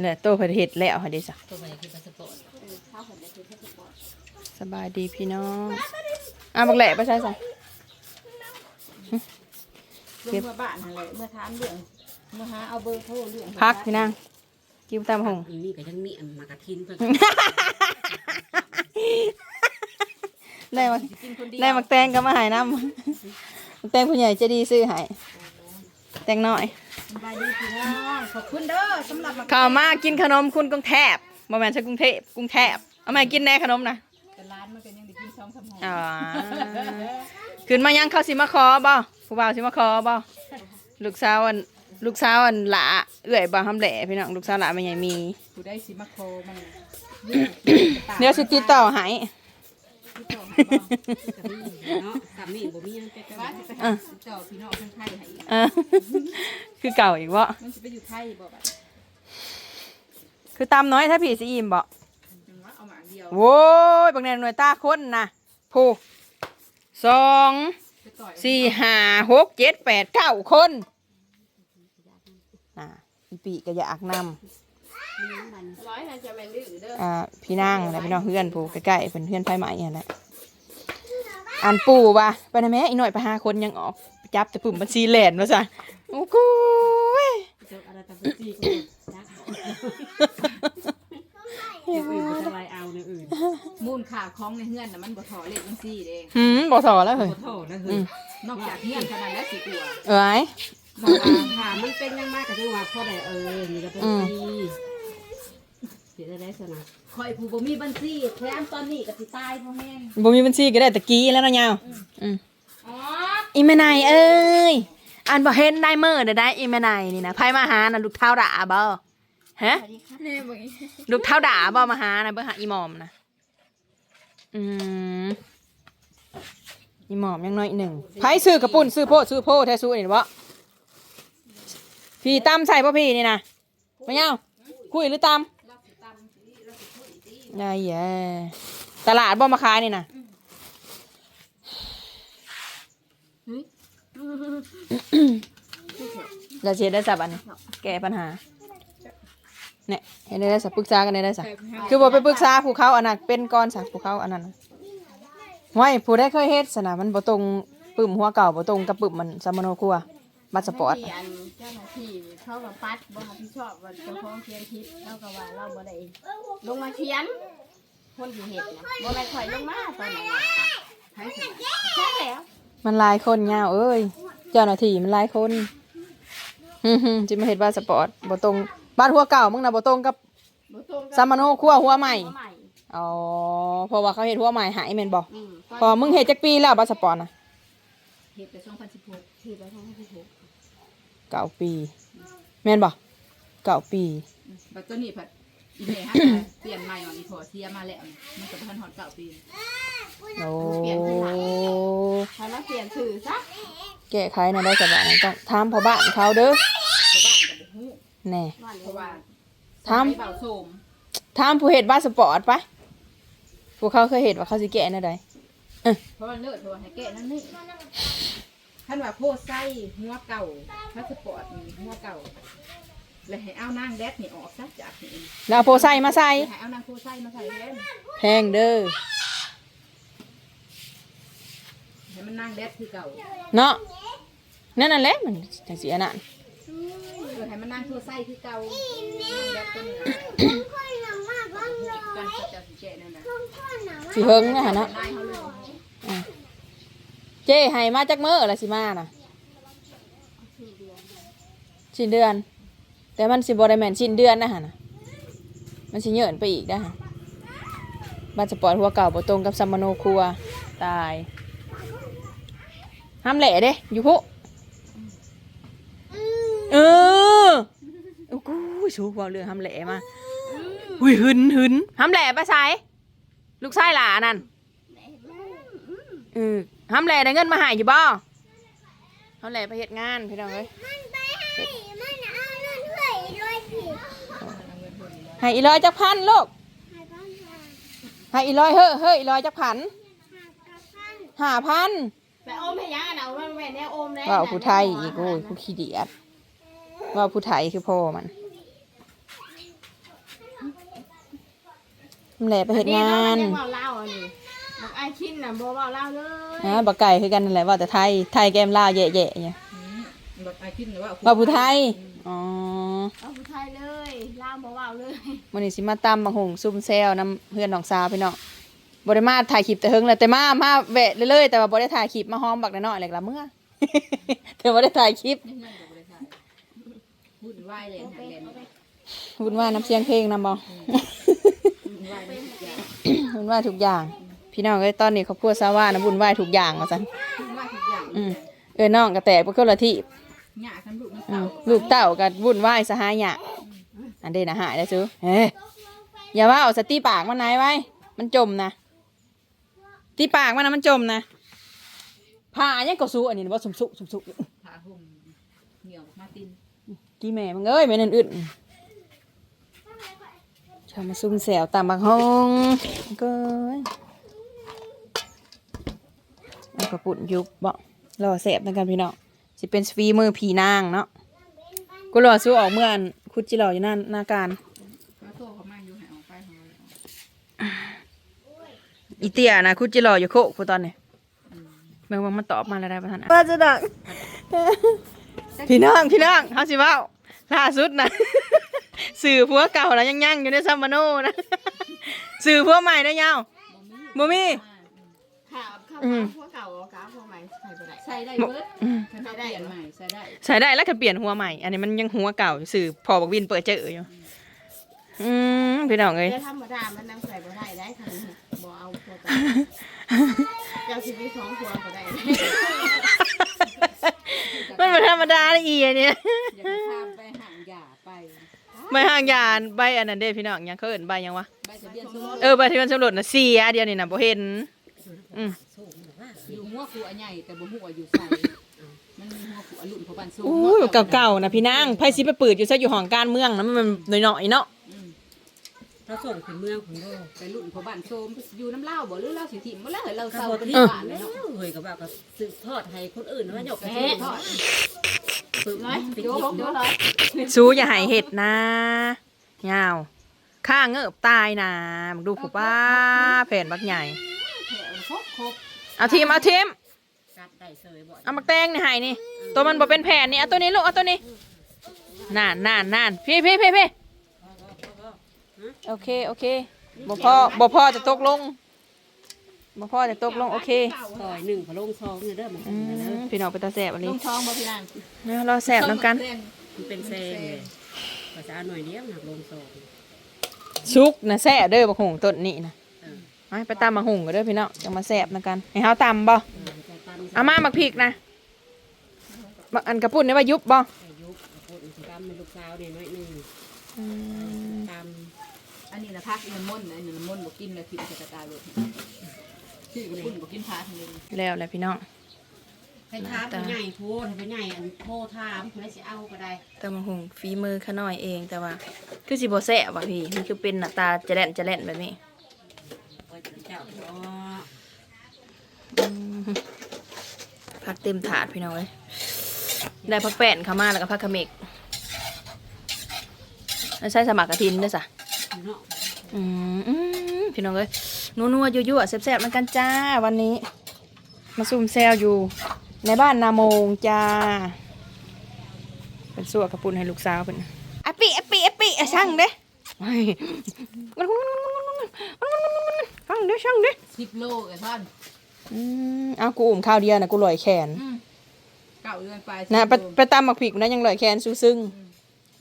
แหละโตเพิ่นเฮ็ดแล้วหั่นเด้ซะตัวใหม่คือพาสปอร์ตข้าวผัดในคือข้าวผัดบอดสบายดีพี่น้องอะบักแหละไปใส่ซะเรื่องเมื่อบ้านอะไรเมื่อทานเรื่องเมื่อหาเอาเบอร์โทรเรื่องพักพี่นางกินตามหงอีนี่ก็ยังมีอันมากระทินเพิ่นได้มากินคนเดียวได้มักแตงก็มาใหายน้ำมักแตงผู้ใหญ่ใจะดีซื้อให้ แตงน้อย สบายดีพี่น้องขอบคุณเด้อสำหรับมาข้าวมากินขนมคุณกรุงเทพบ่แม่นใช่กรุงเทพกรุงเทพเอามาให้กินแน่ขนมนะแต่ร้านมันก็ยังได้กินสองสามห่ออ๋อขึ้นมายังเขาสิมาขอบ่ผู้บ่าวสิมาขอบ่ลูกสาวอันลูกสาวอันหลาเอื้อยบ่ทำแหล่พี่น้องลูกสาวหลาแม่ใหญ่มีผู้ได้สิมาโคมัน เดี๋ยวสิติดต่อให้กับนี่ เนาะสามีบ่มีหยังไปกันบ้าจะไปหาเจ้าพี่น้องคนไทยให้อีกเออคือเก่าอีกบ่มันจะไปอยู่ไทยบ่บัดคือตามน้อยถ้าผีสิอิ่มบ่จังหวะเอาหมาเดียวโว้ยบางแนหน่วยตาคนนะผู้สองไปต่อยสี่ห้าหกเจ็ดแปดเก้าคนน่ะอีปีก็อยากนำ ร้อยน่าจะแม่นดื้อเด้อำอ่าพี่นางอะไรพี่น้องเพื่อนผู้ใกล้ๆเป็นเพื่อนไฟไหม้เนี่ยแหละอันปู่ว่ะไปนะแม่อีหน่อยไปหาคนยังออกจับแต่ปุ่มบัญชีแหลนว่าซะโอ้โหยเจ้าอะไรตามจี้ก็จักอย่างอื่นบ่สบายเอาในอื่นมูลค่าของในเฮือนน่ะมันบ่ถอเลขจังซี่เด้หืมบอสอแล้วเฮ้ยบ่โทษนะเฮ้ยนอกจากเฮือนเท่านั้นแล้วสิกลัวเอ้ยบอกว่าถามมันเป็นยังมากก็คือว่าพ่อได้เออนี่ก็เป็นดี เสียได้สนะคอยผู้บ่มีบัญชีแถมตอนนี้ก็สิตายเพราะแห้งบ่มีบัญชีก็ได้ตะกี้แล้วเนาะยาวอืมอ๋ออีแม่นายเอ้ยอันบ่เห็นได้เมื่อเด้อได้อีแม่นายนี่นะไผมาหาน่ะลูกเท้าด่าบ่ฮะสวัสดีค่ะเนี่ยบ่ลูกเท้าด่าบ่มาหานะเบิ่งหาอีหมอมนะอืมอีหมอมยังน้อยหนึ่งไผซื้อกระปุ่นซื้อโพดซื้อโพดแท้ซื้อนี่บ่พี่ตำใส่บ่พี่นี่นะมาเงาคุยหรือตำได้แย่ตลาดบ่มาขายนี่นะเราเชียร์ได้สับอันนี้แก้ปัญหาเนี่ยเห็นได้สับปรึกษากันได้สับคือบอกไปปรึกษาผู้เขาอันนั้นเป็นก้อนสักผู้เขาอันนั้นไม่ผู้ได้เคยเฮ็ดสนะมันบ่ตรงปึ่มหัวเก่าบ่ตรงกับปึ่มมันสามโนครัว บัตรสปอร์ตมีอันเจ้าหน้าที่เขาก็ปัดบ่รับผิดชอบว่าเจ้าของเขียนผิดเราก็ว่าเราบ่ได้ลงมาเขียน คนที่เฮ็ดนะบ่แม่นข่อยลงมาตอนนั้นน่ะให้สิใช่แล้วมันหลายคนเงาเอ้ย เจ้าหน้าที่มันหลายคนฮึ่มๆจิมาเฮ็ดบัตรสปอร์ตบ่ตรงบ้านหัวเก่ามึงน่ะบ่ตรงกับ บ่ตรงกับสามโนครัวหัวใหม่ หัวใหม่อ๋อเพราะว่าเขาเฮ็ดหัวใหม่หายแม่นบ่อืมพอมึงเฮ็ดจักปีแล้วบัตรสปอร์ตน่ะ เฮ็ดไป2016เฮ็ดไป2016 เก้าปี แม่นบ่เก้าปีบัดตัวนี้ผัดอีเมฮะเปลี่ยนใหม่ของอีพอเสียมาแล้วนี่มันก็พันฮอดเก้าปีโอ้ถ้าเราเปลี่ยนสื่อซะแก้ไขในะได้สบายนะต้องถามพ่อบ้านเขาเด้อชาวบ้านก็บ่ฮู้แน่เพราะว่าถามสยเบาโสมถามผู้เฮ็ดบ้านสปอร์ตปะพวกเขาเคยเห็นว่าเขาสิแก้แนวใดเพราะว่าเลิศเพราะว่าให้แกะนั่นนี่ ท่านว่าโพดไส้หัวเก่าพาสปอร์ตนี่หัวเก่าแล้วให้เอานางแดดนี่ออกซะจากนี่แล้วเอาโพไซมาใส่ให้เอานางโพดไส้มาใส่แทนแพงเด้อให้มันนางแดดคือเก่าเนาะนั่นนั่นแหละมันจังสิอันนั้นเออให้มันนางโพดไส้คือเก่านางแดดตัวนี้กันก็จะสิแกะนั่นน่ะสิเฮิงนะฮะเนาะนายเขาเลยเจ้ให้มาจักเมื้อละสิมาน่ะสิ้นเดือน แต่มันสิบ่ได้แมนสิ้นเดือนนะฮะนะมันสิเยินไปอีกนะฮะบ้านสปอร์ตหัวเก่าบ่ตรงกับซัมมโนครัว ตายห้ามแหล่เด้อยู่พุเออโอ้กูชูบอกเรื่องห้ามแหล่มาอุ้ยหึนหึนห้ามแหล่ไปใส่ลูกชายหลานั่นเออ ห้ามแหล่ได้เงินมาใหายอยู่บ่ห้ามแหล่ไปเฮ็ดงานพี่น้องเอ้ยให้อีร้อยจักพันลูกให้อีร้อยเฮ้อเฮ้ยอีร้อยจักพันห้าพันแต่โอมให้ยังอะนะว่าแม่แนวโอมเลยว่าผู้ไทยอีกโอ้ยผู้ขี้เดียดว่าผู้ไทยคือพ่อมันมันแหละไปเฮ็ดงาน อัยังเว้าเล่าวอันนี้บอกไอ้ชินน่ะบ่เว้าเล่าวเลยนะบักไก่คือกันนั่นแหละว่าแต่ไทยไทยแกมลาวแย่ๆเนี่ยแบบไอ้คิดเลยว่าว่าผู้ไทยอ๋อเอาผู้ไทยเลยเล่าวบ่เว้าเลยมื้อนี้สิมาตำบักหงซุ่มแซวน้ำเพื่อนน้องสาวพี่น้องบ่ได้มาถ่ายคลิปแต่เฮิงเลยแต่มามาแวะเรื่อยๆแต่ว่าบ่ได้ถ่ายคลิปมาหอมบักน้อยๆแหละละเมื่อ แต่บ่ได้ถ่ายคลิปพูดไหวเลยหาเล่นวุ่นวายน้ำเสียงเพลงนำบ่พูดไหวเลยทุกอย่าง วุ่นวายทุกอย่าง พี่น้องเอ้ยตอนนี้ครอบครัวสาวานะวุ่นวายทุกอย่างว่าซั่นพูดไหวทุกอย่างอืมเอ้ยน้องก็แตกไปคนละที่หยากันลูกน้ำอืเต่ามลูกเต้าก็วุ่นวายสหายะอันเดนะหายได้ซื้อเฮ้ยอย่าว่าเอาสตีปากมันไหนไว้ มันจมนะตีปากมันนะมันจมนะผ่ายังก็สู้อันนี้ว่าสมสุสมสุ ผาห่มเหนียวมาตินกี่แม่มึงเอ้ยแม่นั่นอึดชามาซุ่มแซวตามบักฮองก็เอา กระปุ่นยุบบ่รอแสบนะกันพี่น้องสิเป็นฟีมือผีนางเนาะกูรอสู้ออกเมื่ออันคุดจิรออยู่นั่นหน้าการพระโซ่เขามาอยู่หายออกไปของเราอีเตียนะคุดจิรออยู่โคกกูตอนนี้เมื่อวันมันตอบมาแล้วได้ปะท่านว่าจะดังพี่น้องพี่น้องเฮาสิเว้าล่าสุดนะสื่อผัวเก่านะยังยังอยู่ในซัมมาโนนะสื่อผัวใหม่ได้ยาวบ่มีข่าวข้าว อืมพวกเก่าเอากาพวกใหม่ใส่บ่ได้ใส่ได้เบิดอืมใส่ได้ใหม่ใส่ได้ใช้ได้แล้วก็เปลี่ยนหัวใหม่ อันนี้มันยังหัวเก่าอยู่สื่อพอบอกวินเปิดเจออยู่ อืมพี่น้องเอ้ย แต่ธรรมดามันนำใส่บ่ได้ได้คันนี้บ่เอาพวกเก่าเจ้าสิมีสองพวงก็ได้มันเป็นธรรมดาเลยอีอันเนี่ยอย่าไปข้ามไปห่างหยาไปใบห่างยานใบอันนั้นเด้พี่น้องยังเขาเอิ้นใบยังวะ ใบทะเบียนสมรสเออใบที่มันสำรวจน่ะเสียเดียวนี่น่ะบ่เห็น อืมอยู่หัวครูอันใหญ่แต่บ่หัวอยู่ใส่มันมีหัวครูอันรุ่นพอบันสูงอู้ยเก่าๆนะพี่นางไผสิไปเปิดอยู่ซะอยู่ห้องการเมืองนะมันหน่อยๆเนาะเราส่งถึงเมืองของเราไปรุ่นพอบันโซมอยู่น้ำเล่าบ่หรือเราสิถิ่มบ่แล้วเราก็เศร้าบอกเป็นที่ที่บ้าบ้านนเลเลยยเนาะเนาะเฮ้ยก็แบบก็สืบทอดให้คนอื่นว่าหยกไปแม่สืบทอดฝึกร้อยไปโยกิกนโยกเนาะร้อยสู้อย่าใหายเห็ดนะยาวข้าเงือบตายนะมึงดูผูป้าแผ่นบักใหญ่แถวค รบครบเอาทีมเอาทีมกัดได้เสยบ่อยเอามาแตงนี่ให้นี่ ตัวมันบ่เป็นแผ่นนี่เอาตัวนี้ลูกเอาตัวนี้น่านน่านน่านพี่พี่พี่พี่โอเคโอเคบ่พ่อบ่พ่อจะตกลงบ่พ่อจะตกลงโอเคซอยหนึ่งพะโลงซองเนี่ยเด้อมันอืมพี่น้องไปตาแสบอันลนี้งท้องบ่พี่นางเนาะรอแสบน้ำกันมันเป็นแซงเลยภาษาหน่อยเดียวหนักลงซองชุกนะแสบเด้อบักหงต้นนี้นะเออ ไปไปตามบักหงกันเด้อพี่น้องจะมาแสบน้ำกันให้เฮาตำบ่เออจะตำเอามามักพริกนะบักอันกระปุ่นนี่ว่ายุบบ่อายุพูดสิตำเป็นลูกสาวเนี่ยน้อยหนึ่งตอันนี้นะพักอีน้ำมนต์นะอันนี้น้ำมนต์บ่กินแล้วคิดจะกระตายเลยชื่อก็ปุ่นบ่กินพาทั้งนี้แล้วแหละพี่น้องำให้ถามไปใหญ่โพดให้ไปใหญ่อันโทรถามคนได้สิเอาก็ได้ตำบักหงฝีมือข้าน้อยเองแต่ว่า คือสิบ่แสบว่ะพี่มันคือเป็นหน้าตาจะแล่นจะแล่นแบบนี้โอ้ยเจ้าอ๋ออืมผักเต็มถาดพี่น้องเอ้ยได้ผักแป้นเข้ามาแล้วก็ผักขะเมกแล้วใส่สมักกระทินด้วยสะเนาะอืมอืมพี่น้องเอ้ยนัวๆยั่วๆแซ่บๆมันกันจ้าวันนี้ มาซุ่มแซวอยู่ ในบ้านนาโมงจ้า เป็นสั่วกระปุ่นให้ลูกสาวเป็นอะปิอะปิอะปิอะช่างเด้เฮ้ยช่า งเด้ช่างเด้สิบโลไอ้ท่านอืมเอากูอุ่มข้าวเดียวนะกูลอยแขนเก่าเดือนไปนะไปไปตามหมักผิกนะยังลอยแขนซูซึ่ง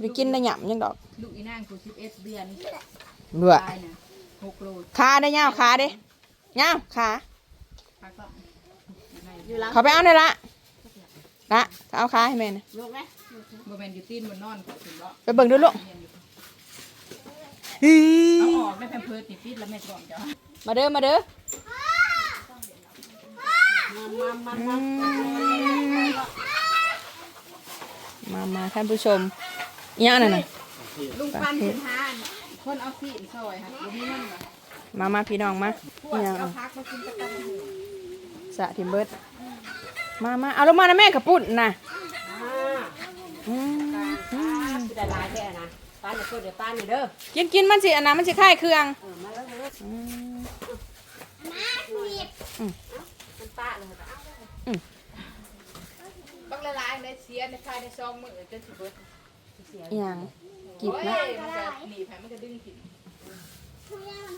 ไปกินได้หยำยังดอกลูกอีนางกูสิบเอ็ดเดือนเบื่อตายนะหกโลขาได้ยาวขาเด้ยาวขาพักก็อยู่หลังเขาไปเอาเลยละละเอาขาให้แม่นะลูกไหมบ่แม่นอยู่ตีนบนนอนก็ถึงบ่ไปเบิ่งดูลูกเอาออกได้แพมเพิร์ดนี่ปิดแล้วแม่ก่อนจ้ะ มาเด้อมาเด้อมามามามามาท่านผู้ชมอีหยังนั่นน่ะลุงปันสินหาคนเอาสีนซอยค่ะบ่มีเงินว่ะมามาพี่น้องมาพวอีกหยังเอาเอาพักมากินตะกันหูสะทิมเบิดมามาเอาลงมานะแม่กระปุ่นน่ะอืมอืมคือได้หลายแค่นะ ป้าเนี่ยเพิ่นเดี๋ยวป้านี่เด้อกินกินมันสิอันนั้นมันสิคล้ายเครื่องเออมาแล้วมาแล้วอืมมันป้าเลยค่ะบักละลายในเสียในภายในซองมือจนสิเบิดเสียอหย่างกิบโอ้ยนะมันจะหนีบให้มันก็ดึงผิด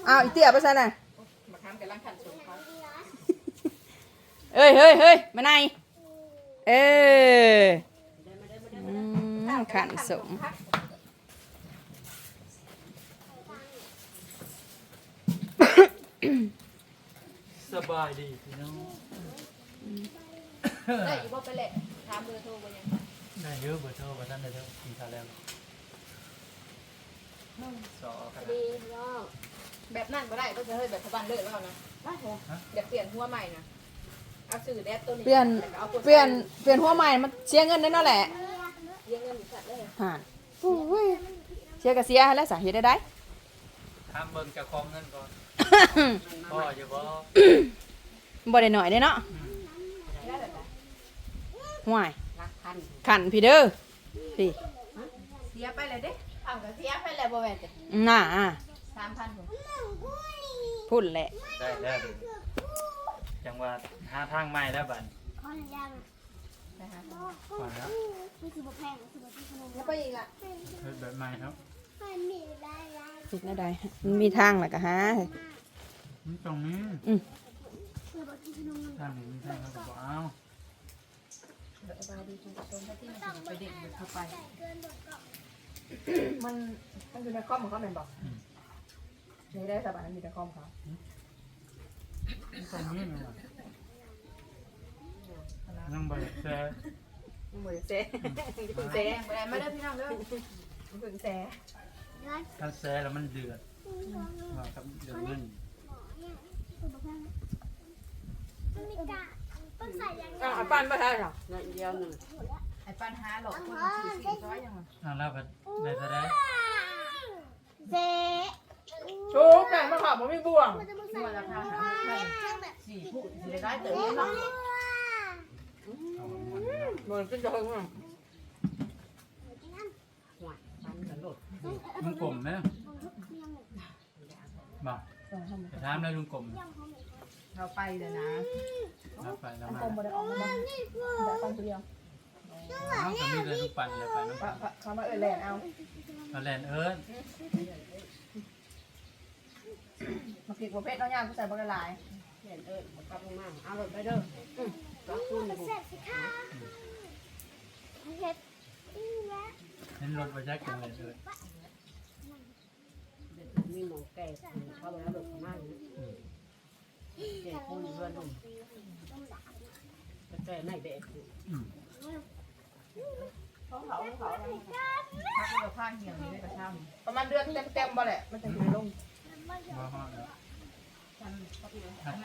อ้าวอีเตี้ยไปซะน่ะมาทำกับร่างขันสูงเขาเอ้ยเฮ้ยเฮ้ยมาไหนเอออืมขันสม สบายดีพี่น้องได้อีกบ่ไปเลยถามเบอร์โทรบ่ยังได้เยอะเบอร์โทรมาท่านได้แล้วกินข้าวแล้วสอกันดีเนาะแบบนั่นบ่ได้ก็จะเฮ้ยแบบสบานเลยแล้วนะเดี๋ยวเปลี่ยนหัวใหม่นะเอาสื่อแดดตัวนี้เปลี่ยนเอาเปลี่ยนเปลี่ยนหัวใหม่มันเสียเงินได้เนาะแหละเลี้ยงเงินอยู่สัตว์เลยห่านโอ้ยเสียก็เสียแล้วสาเหตุได้ได้ทำเบิ่งเจะคองเงินก่อน พ่ออยู่บ่บ่ได้หน่อยเด้เนาะได้แบบไหนห่วยรักพันขันพี่เด้อพี่เสียไปเลยเด้เอาก็เสียไปแล้วบ่แม่นจ้ะน่าอะสามพันผมพูดแหละได้แล้วเดี๋ยวจังหว่าหาทางใหม่แล้วบัดขออนุญาตนะไปหาก่อนแล้วนี่คือบ่แพงคือบ่ที่ขนมแล้วไปอีกอะเฮ็ดแบบใหม่ครับ มันมีได้หลายผิดนะได้มันมีทางแหละก็หา มันตรงนี้คือบ่ที่ขนมทางนี้มีทางเขาก็บอกเอาเดี๋ยวสบายดีคุณผู้าที่มันไปเด็กเดี๋ยวเข้าไป มันมันอยู่ในคอมของเขาแม่นบอกนี่ได้สบายมันอยู่ในคอมเขาตรงนี้มันว่ะยังบ่ได้แซ่มันบ่ได้เซ่คุณเซ่ไปได้มาเด้พี่น้องเด้อมันเพิ่งแซ่ถ้าแซ่แล้วมันเดือดว่ากับเดือดเงิน มันมีกะต้องใส่ยังไงอ้าวปั้นบ่ทันหรอเงินเดียวหนึ่งไอ้ปัญหาหลอกคนสี่ร้อยยังไงอ่าแล้วบัดได้เท่าไดเจ๊ชูแต่งมาขอบบ่มีบ่วงมันจะมึงใส่ตัวราคาหาเงินเครื่องสี่ผู้สี่ร้อยเติมเนาเอาหมดแล้วบ่ขึ้นจะเฮิงมั้งหัวพันกันโลด ลุงกลมนะบ่จะถามแล้วลุงกลมเราไปเลยนะรับไปแล้วมาคอมบ่ได้ออกมาบ่ได้ปั้นตัวเดียวเอาก็มีแต่ลูกปั่นเลยไปน้ำพระปั่นพระเขามาเอิ้นแล่นเอามาแลนเอิญมาพริกบ่เผ็ดเนาะย่างกูใส่บ่ละลายเห็นเอิญกลับลงมาเอารถไปเด้อก็คูณมันบุเสร็จสิค่ะเฮ็ดอีแล้เห็นรถไปยักษ์จังเลยเอิญ มีหมูแก่เข้าไปแล้วรถมากเด็กคูณเพื่อนลงแก่ไม่เด็กเขาเขาเขาพักเราข้าเหี่ยวนี่ได้กระช่ำประมาณเดือนเต็มๆบ่แหละมันจะอยู่ลงบ่ฮอดแล้ว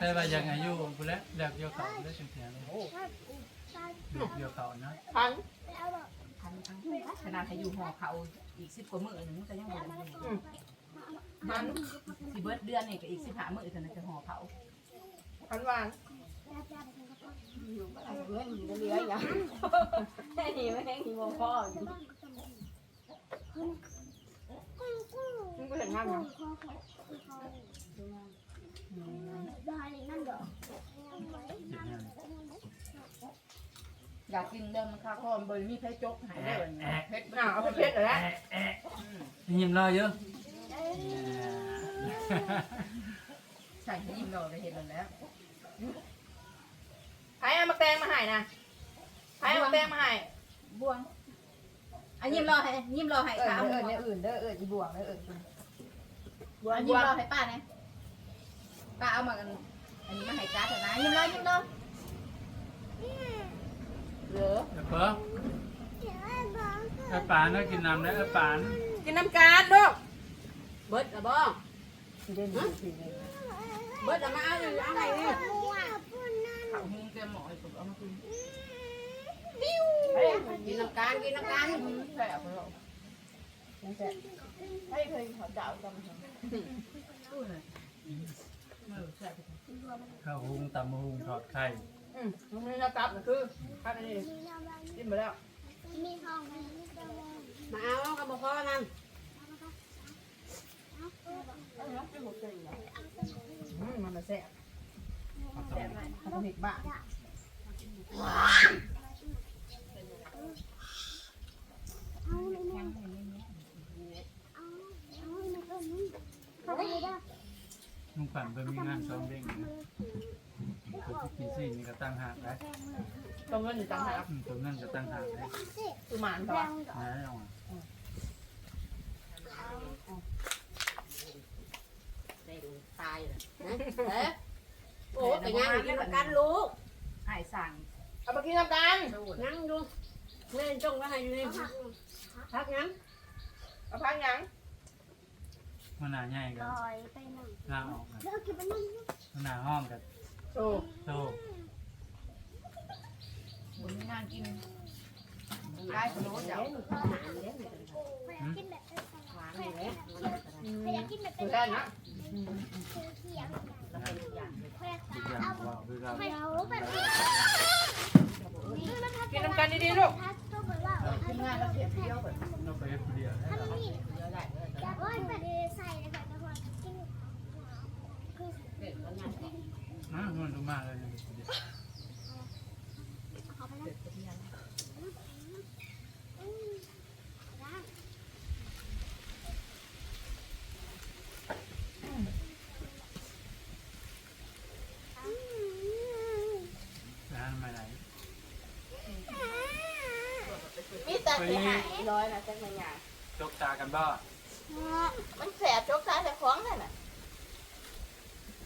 แต่ว่ายังอายุกูแล้วเลือกเดียวเขาได้เสียงเลยเลือกเดียวเขานะพันพันทั้งขนาดให้อยู่หอเขาอีกสิบกว่ามื้อนึงก็ยังบ่ได้ มันสิเบิดเดือนนี่ก็อีกสิบห้ามื้อเท่านั้นจะห่อเขาพันวางอยู่บ่ได้เงินบ่เหลือหยังแค่นี้ไม่แห้งนี่บ่พอมึงก็เห็นงานยังได้เลยนั่นดอกเจ็ดงานอยากกินเดิมมันค่าคอมบ่มีไผจกให้เด้อเฮ็ดอ่าเอาไปเผ็ดเลยนะยิ้มรอเยอะ ใช่ยิ้มเราได้เห็นแล้วไผเอามาแตงมาให้นะไผเอามาแตงมาให้บ่วงอันยิ้มรอให้ยิ้มรอให้เอิ้นขาวเอิ้นเนี่ยอื่นเด้อเอิ้นอีบวงเด้อเอิ้นอันยิ้มรอให้ป้านะป้าเอามากันอันนี้มาให้จ้าเถอะนะยิ้มรอยิ้มรอเหลือเดี๋ยวเพิ่มไอ้ปานก็กินน้ำได้ไอ้ปานกินน้ำการลูก เบิดละบ้องเบิดละมาเอาอยู่เอาไหนนี่ข้าวหุงแกหมอให้ผมเอามากินกินน้ำการกินน้ำการแซ่บเราให้เคยขอเจ้าจำถึงพูดเลยเออแซ่บข้าวหุงตำหุงทอดไข่อืมมันมีน้ำตับก็คือพักอันนี้กินไปแล้วมีห้องมีตะวันมาเอากับบ่พอนั่น อืมมันน่ะ แซ่บแซ่บมากเขาต้องเห็ดบ้าเอาเลยแม่เอาเอาเลยแม่เขาไปได้ลุงปั่นไปมีงานซ้อมเด้งนะผมกินซี่นี่ก็ตั้งหากได้ต้องเงินอยู่ต่างหากอืมตัวนั่นก็ตั้งหากได้คือหมานเขาแรอะงนะเอาอะ เด้ง ตายเลยนะเอ๊ะโอ้ไปย่างกินกับกันลูกหายสั่งเอามากินน้ำกันนั่งดูเล่นจ้องว่าให้อยู่นี่พักยังเอาพักหยังมันหนาใหญ่กันลอยไปหนังหน้าออกกันแล้วกินไปนั่งมันหนาห้องกันโอ้โตบุญงานกินได้ขนมเจ้าหานเด้งอยากกินแบบหวานเลย อยากกินแบบดูเป็นได้นะเขียวแล้วเถียงอยากทุกอย่างว่าคือเราเขียวแบบกินน้ำกันดีๆลูกถ้าต้องแบบว่าขึ้นงาแล้วเสียเที่ยวแบบเราไปคนเดียวได้ถ้าหรอมันมีเยอะได้เยอะอยากว่าแบบใส่ในแบบนั้นกินคือเด็กก็งานนะมันดูมาเลย เขาไปนั่ง ร้านมาไหน มีแต่สิหายร้อยนะจังไงหยังจกตากันบ้ามันแสบชกซ้ายแต่ของนั่นน่ะ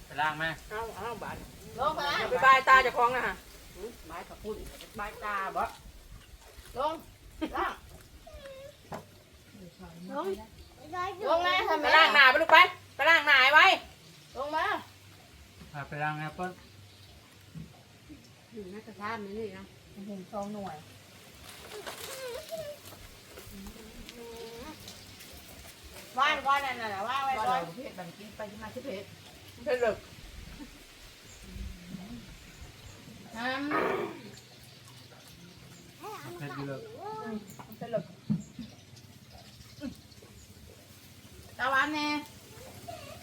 ไปล่างไหมเอาเอาบาดลงมาอย่าไปบายตาเจะคล้าของนะฮะไม้ขับพุ่นบายตาบ่ลงล่างลงร้อยลงมาทำไปไมล้างหน้าไปลูกไปไปล้างหน้าไว้ลงมาพาไปล่างแอปเปิ้ลนักกระทำนี่นะเห็นซองหน่วย ว่านว่านนั่นน่ะว่านไว้ก่อนเพชรบันกินไปที่มาที่เพชรเผ็ดเหลึกเผ็ดอยู่เลยเผ็ดเหลึกตะวันแน่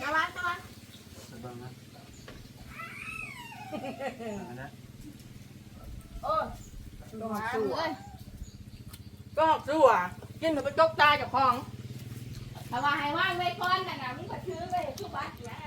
ตะวันตะวันสบายนะอันนั้นโอ้ลงมาเลย ก็สู้อะกินมันไปจกตาเจะคล้าของ แต่ว่าให้ว่างไว้ก่อนน่ะนะมึงก็ถือไว้ทุกบัดเนี่ย